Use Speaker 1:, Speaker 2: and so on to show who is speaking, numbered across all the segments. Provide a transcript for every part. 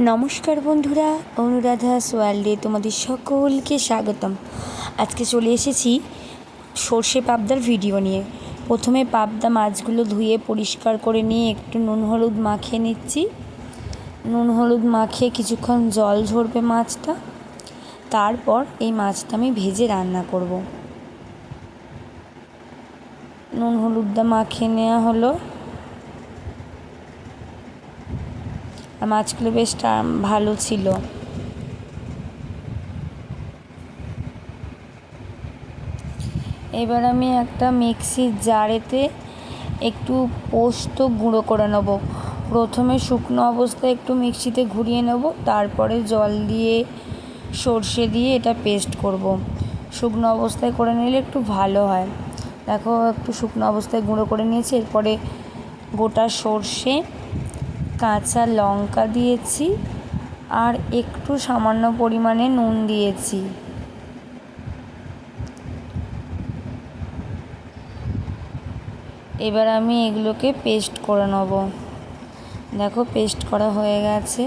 Speaker 1: নমস্কার বন্ধুরা, অনুরাধা ওয়ার্ল্ডে তোমাদের সকলকে স্বাগতম। আজকে চলে এসেছি সর্ষে পাবদার ভিডিও নিয়ে। প্রথমে পাবদা মাছগুলো ধুয়ে পরিষ্কার করে নিয়ে একটু নুন হলুদ মাখিয়ে নিচ্ছি। নুন হলুদ মাখিয়ে কিছুক্ষণ জল ঝরবে মাছটা। তারপর এই মাছটা আমি ভেজে রান্না করব। নুন হলুদটা মাখিয়ে নেওয়া হলো। আর মাছগুলো বেশ ভালো ছিল। এবার আমি একটা মিক্সির জারেতে একটু পোস্ত গুঁড়ো করে নেব। প্রথমে শুকনো অবস্থায় একটু মিক্সিতে ঘুরিয়ে নেব, তারপরে জল দিয়ে সর্ষে দিয়ে এটা পেস্ট করব। শুকনো অবস্থায় করে নিলে একটু ভালো হয়। দেখো, একটু শুকনো অবস্থায় গুঁড়ো করে নিয়েছি, এরপরে গোটা সর্ষে কাঁচা লঙ্কা দিয়েছি আর একটু সামান্য পরিমাণে নুন দিয়েছি। এবার আমি এগুলোকে পেস্ট করে নেব। দেখো, পেস্ট করা হয়ে গেছে।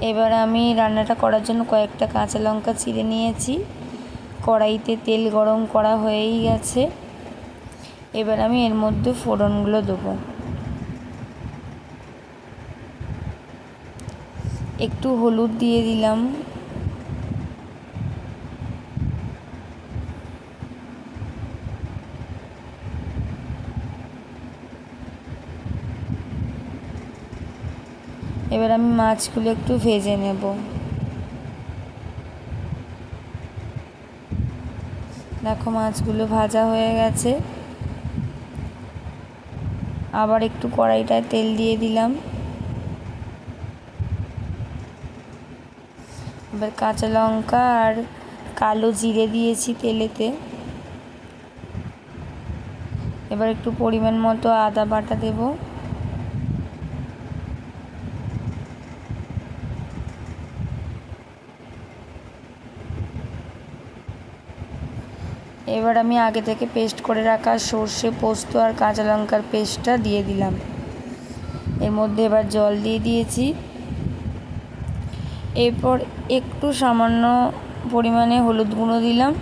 Speaker 1: এবার আমি রান্নাটা করার জন্য কয়েকটা কাঁচা লঙ্কা চিড়ে নিয়েছি। কড়াইতে তেল গরম করা হয়েই গেছে। এবার আমি এর মধ্যে ফোড়নগুলো দেবো। একটু হলুদ দিয়ে দিলাম। এবার আমি মাছগুলো একটু ভেজে নেব। দেখো মাছগুলো ভাজা হয়ে গেছে। আবার একটু কড়াইটায় তেল দিয়ে দিলাম। এবার কাঁচা লঙ্কা আর কালো জিরে দিয়েছি তেলেতে। এবার একটু পরিমাণ মতো আদা বাটা দেব। এবার আমি আগে থেকে পেস্ট করে রাখা সর্ষে, পোস্ত আর কাঁচা লঙ্কার পেস্টটা দিয়ে দিলাম। এর মধ্যে এবার জল দিয়ে দিয়েছি। এরপর একটু সামান্য পরিমাণে হলুদ গুঁড়ো দিলাম।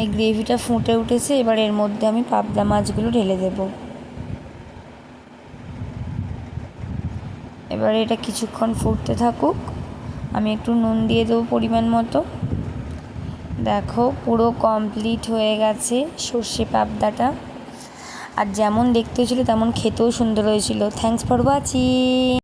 Speaker 1: এই গ্রেভিটা ফুটে উঠেছে, এবার এর মধ্যে আমি পাবদা মাছগুলো ঢেলে দেব। এবার এটা কিছুক্ষণ ফুটতে থাকুক। আমি একটু নুন দিয়ে দেবো পরিমাণ মতো। দেখো, পুরো কমপ্লিট হয়ে গেছে সর্ষে পাবদাটা। আর যেমন দেখতে হয়েছিলো, তেমন খেতেও সুন্দর হয়েছিল। Thanks for watching